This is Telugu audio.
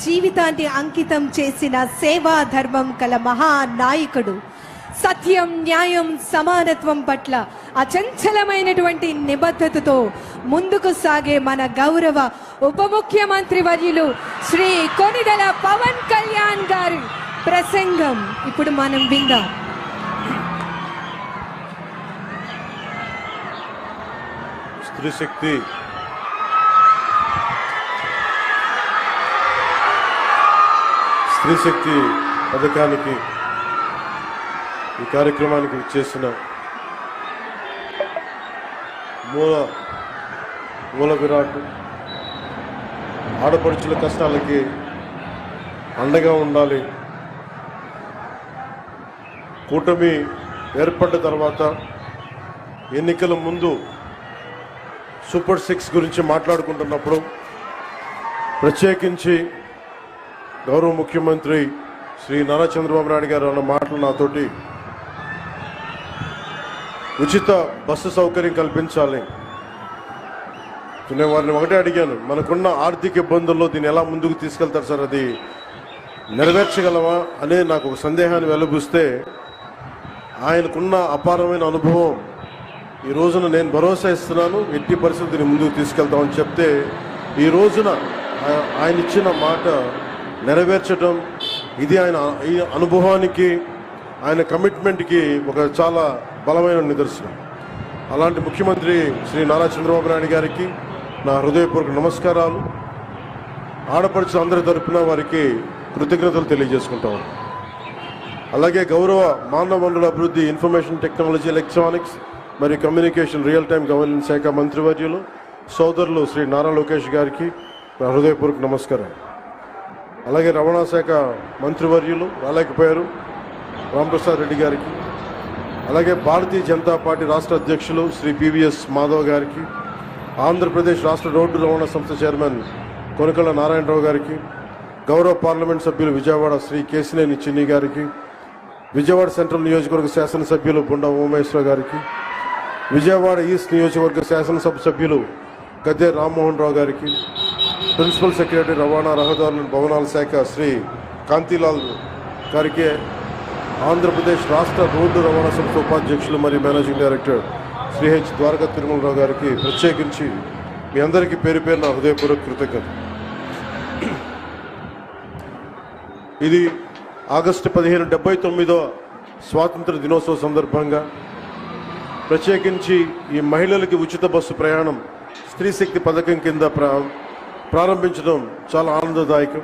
జీవితాన్ని అంకితం చేసిన సేవా ధర్మం కల మహానాయకుడు. సత్యం న్యాయం సమానత్వం పట్ల అచంచలమైనటువంటి నిబద్ధతతో ముందుకు సాగే మన గౌరవ ఉప ముఖ్యమంత్రి వర్యులు శ్రీ కొనిదల పవన్ కళ్యాణ్ గారి ప్రసంగం ఇప్పుడు మనం విందాం. స్త్రీ స్త్రీ శక్తి పథకానికి ఈ కార్యక్రమానికి చేసిన మూల మూల విరాట్ ఆడపడుచుల కష్టాలకి అండగా ఉండాలి. కూటమి ఏర్పడ్డ తర్వాత ఎన్నికల ముందు సూపర్ సిక్స్ గురించి మాట్లాడుకుంటున్నప్పుడు ప్రత్యేకించి గౌరవ ముఖ్యమంత్రి శ్రీ నారా చంద్రబాబు నాయుడు గారు అన్న మాటలు నాతోటి ఉచిత బస్సు సౌకర్యం కల్పించాలి నేను వారిని ఒకటే అడిగాను. మనకున్న ఆర్థిక ఇబ్బందుల్లో దీన్ని ఎలా ముందుకు తీసుకెళ్తారు సార్? అది నెరవేర్చగలవా అనే నాకు ఒక సందేహాన్ని వెలుబుస్తే ఆయనకున్న అపారమైన అనుభవం. ఈ రోజున నేను భరోసా ఇస్తున్నాను. ఎట్టి పరిస్థితిని ముందుకు తీసుకెళ్తామని చెప్తే ఈ రోజున ఆయన ఇచ్చిన మాట నెరవేర్చడం ఇది ఆయన ఈ అనుభవానికి ఆయన కమిట్మెంట్కి ఒక చాలా బలమైన నిదర్శనం. అలాంటి ముఖ్యమంత్రి శ్రీ నారా చంద్రబాబు నాయుడు గారికి నా హృదయపూర్వక నమస్కారాలు. ఆడపడుచు అందరి తరపున వారికి కృతజ్ఞతలు తెలియజేసుకుంటాం. అలాగే గౌరవ మానవ వనరుల అభివృద్ధి ఇన్ఫర్మేషన్ టెక్నాలజీ ఎలక్ట్రానిక్స్ మరియు కమ్యూనికేషన్ రియల్ టైం గవర్నెన్స్ శాఖ మంత్రివర్యులు సోదరులు శ్రీ నారా లోకేష్ గారికి నా హృదయపూర్వక నమస్కారం అలాగే రవాణా శాఖ మంత్రివర్యులు రాలేకపోయారు. రామప్రసాద్ రెడ్డి గారికి. అలాగే భారతీయ జనతా పార్టీ రాష్ట్ర అధ్యక్షులు శ్రీ పివిఎస్ మాధవ్ గారికి. ఆంధ్రప్రదేశ్ రాష్ట్ర రోడ్డు రవాణా సంస్థ చైర్మన్ కొనకళ్ళ నారాయణరావు గారికి. గౌరవ పార్లమెంట్ సభ్యులు విజయవాడ శ్రీ కేసినేని చిన్ని గారికి. విజయవాడ సెంట్రల్ నియోజకవర్గ శాసనసభ్యులు బుండా ఉమేశ్వర గారికి. విజయవాడ ఈస్ట్ నియోజకవర్గ శాసనసభ సభ్యులు గద్దె రామ్మోహన్ రావు గారికి. ప్రిన్సిపల్ సెక్రటరీ రవాణా రహదారుల భవనాల శాఖ శ్రీ కాంతిలాల్ గారికి ఆంధ్రప్రదేశ్ రాష్ట్ర రోడ్డు రవాణా సంస్థ ఉపాధ్యక్షులు మరియు managing director Shri H Dwaraka Tirumala Rao గారికి ప్రత్యేకించి మీ అందరికీ పేరు పేరున హృదయపూర్వక కృతజ్ఞత ఇది ఆగస్టు పదిహేను డెబ్బై తొమ్మిదో స్వాతంత్ర దినోత్సవ సందర్భంగా ప్రత్యేకించి ఈ మహిళలకి ఉచిత బస్సు ప్రయాణం స్త్రీ శక్తి పథకం కింద ప్రా ప్రారంభించడం చాలా ఆనందదాయకం.